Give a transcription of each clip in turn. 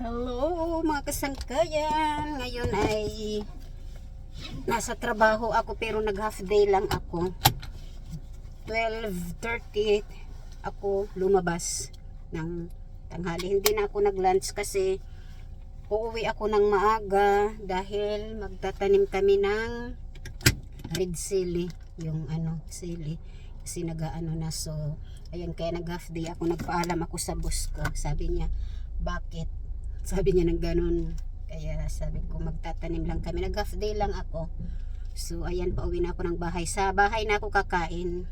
Hello mga kasangkayan. Ngayon ay nasa trabaho ako pero nag half day lang ako. 12.30 ako lumabas ng tanghali. Hindi na ako nag lunch kasi uuwi ako ng maaga dahil magtatanim kami ng red sili. Yung ano, sili. Kasi nag-ano na so ayun kaya nag half day ako nagpaalam ako sa boss ko. Sabi niya, bakit? Sabi niya ng ganun. Kaya sabi ko magtatanim lang kami. Nag half day lang ako. So ayan pa uwi na ako ng bahay. Sa bahay na ako kakain.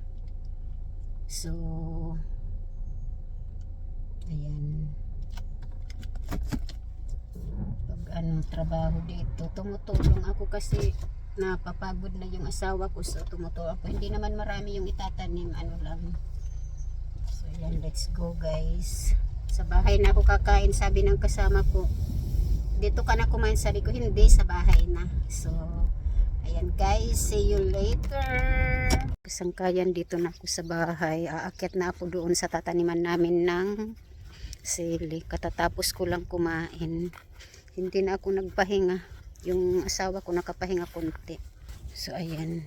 So ayan. Pag ano trabaho dito, tumutulong ako kasi napapagod na yung asawa ko so tumutulong ako. Hindi naman marami yung itatanim, ano lang. So ayan, let's go guys. Sa bahay na ako kakain, sabi ng kasama ko. Dito ka na kumain, sabi ko, hindi, sa bahay na. So, ayan guys, see you later. Kasangkayan dito na ako sa bahay. Aakyat na ako doon sa tataniman namin ng sili. Katatapos ko lang kumain. Hindi na ako nagpahinga. Yung asawa ko nakapahinga konti. So, ayan.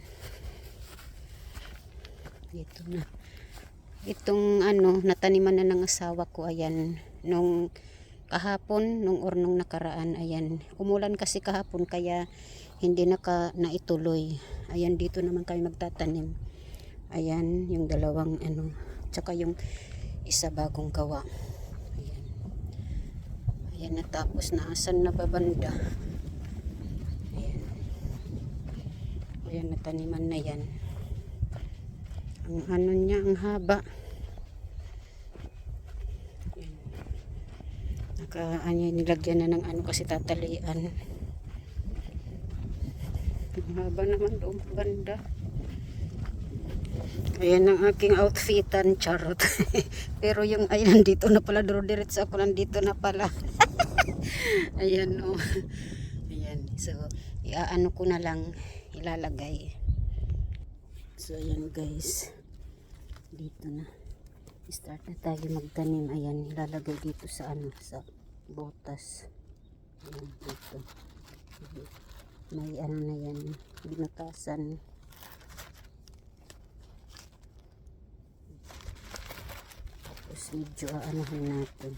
Dito na. Itong ano nataniman na ng asawa ko ayan. Nung kahapon nung or nung nakaraan ayan. Umulan kasi kahapon kaya hindi naka naituloy. Ayan dito naman kami magtatanim. Ayan yung dalawang ano tsaka yung isa bagong gawa. Ayan. Ayan natapos na. Asan na babanda ayan ayan nataniman na yan ang ano niya, ang haba. Yan. Naka, ano, nilagyan na ng ano kasi tatalian. Ang haba naman doon, banda. Ayan ang aking outfitan, charot. Pero yung, ay, nandito na pala, duro diretso ako, nandito na pala. Ayan, oh. Ayan, so, iaano ko na lang, ilalagay. So, ayan guys. Dito na. Start na tayo magtanim. Ayan, ilalagay dito sa ano, sa botas. Ayan, dito. May ano na yan, binutasan. Tapos medyo aanohin natin.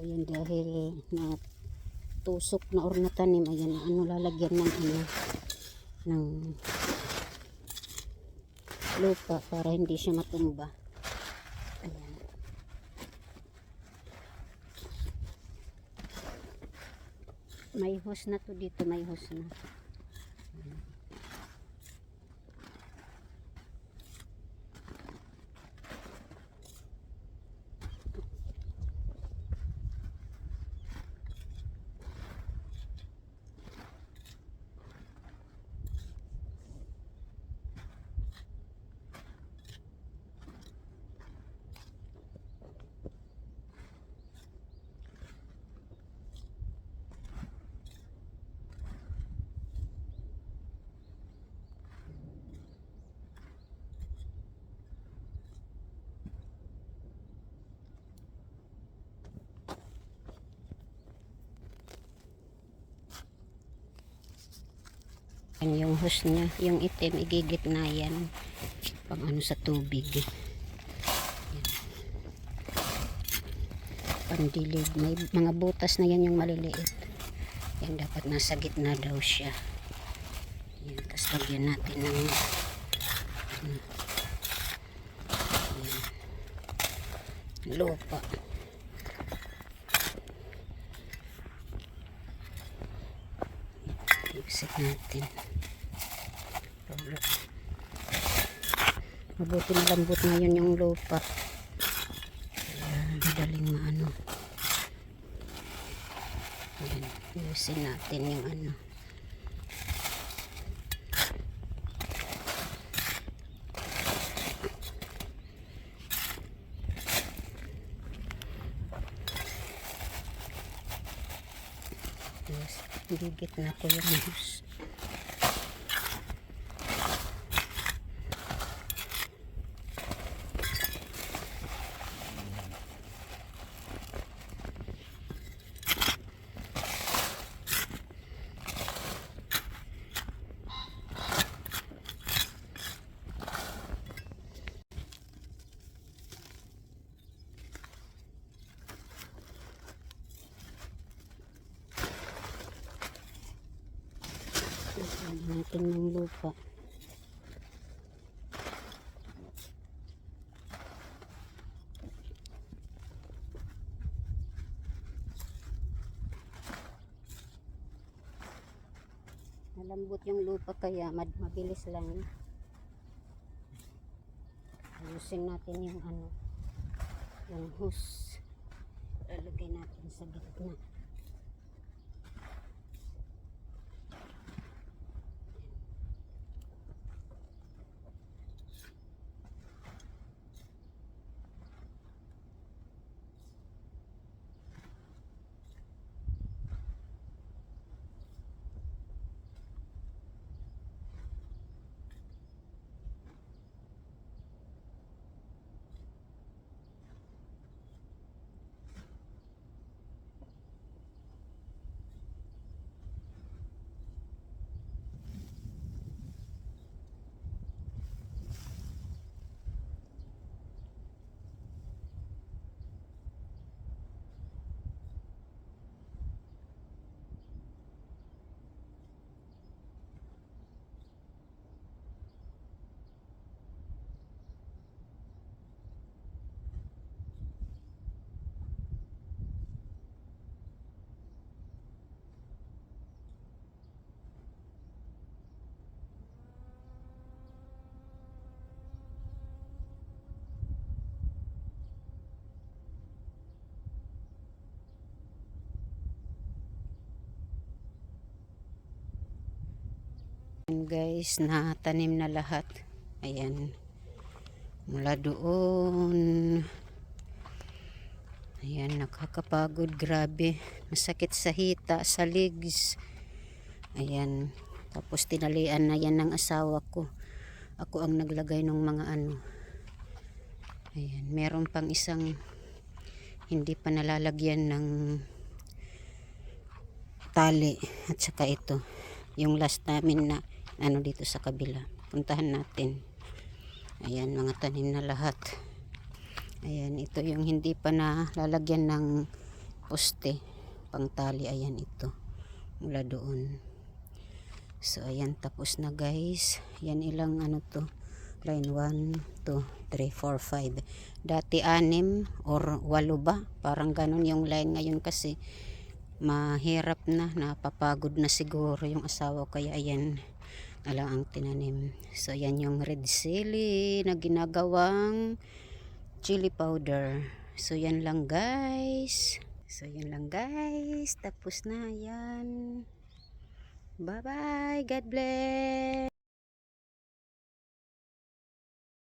Ayan dahil na tusok na or natanim ayan ano lalagyan ng ano ng lupa para hindi siya matumba. Ayan. May hose na to dito, may hose na. Yan yung hose niya. Yung itim, igigit na yan. Pang ano sa tubig. Yan. Pandilig. May mga butas na yan yung maliliit. Yan dapat nasa gitna daw siya. Yan. Tapos lagyan natin ng ano. Yan. lupa. Exit natin. Mabuti na lambot ngayon yung lupa. Kaya madaling maano. Ayan, ayusin natin yung ano. Yes, gigit na ko yung hose. Ayan natin ng lupa. Malambot yung lupa kaya mabilis lang. Ayusin natin yung ano, yung hose. Lalagay natin sa gitna. Ayan guys, natanim na lahat. Ayan. Mula doon. Ayan, nakakapagod. Grabe. Masakit sa hita, sa legs. Ayan. Tapos tinalian na yan ng asawa ko. Ako ang naglagay ng mga ano. Ayan. Meron pang isang hindi pa nalalagyan ng tali. At saka ito. Yung last namin na ano dito sa kabila. Puntahan natin. Ayan, mga tanim na lahat. Ayan, ito yung hindi pa na lalagyan ng poste. Pangtali, ayan ito. Mula doon. So, ayan, tapos na guys. Yan ilang ano to. Line 1, 2, 3, 4, 5. Dati 6 or 8 ba? Parang ganun yung line ngayon kasi mahirap na, napapagod na siguro yung asawa kaya ayan na ang tinanim. So yan yung red chili na ginagawang chili powder. So yan lang guys. So yan lang guys. Tapos na yan. Bye bye. God bless.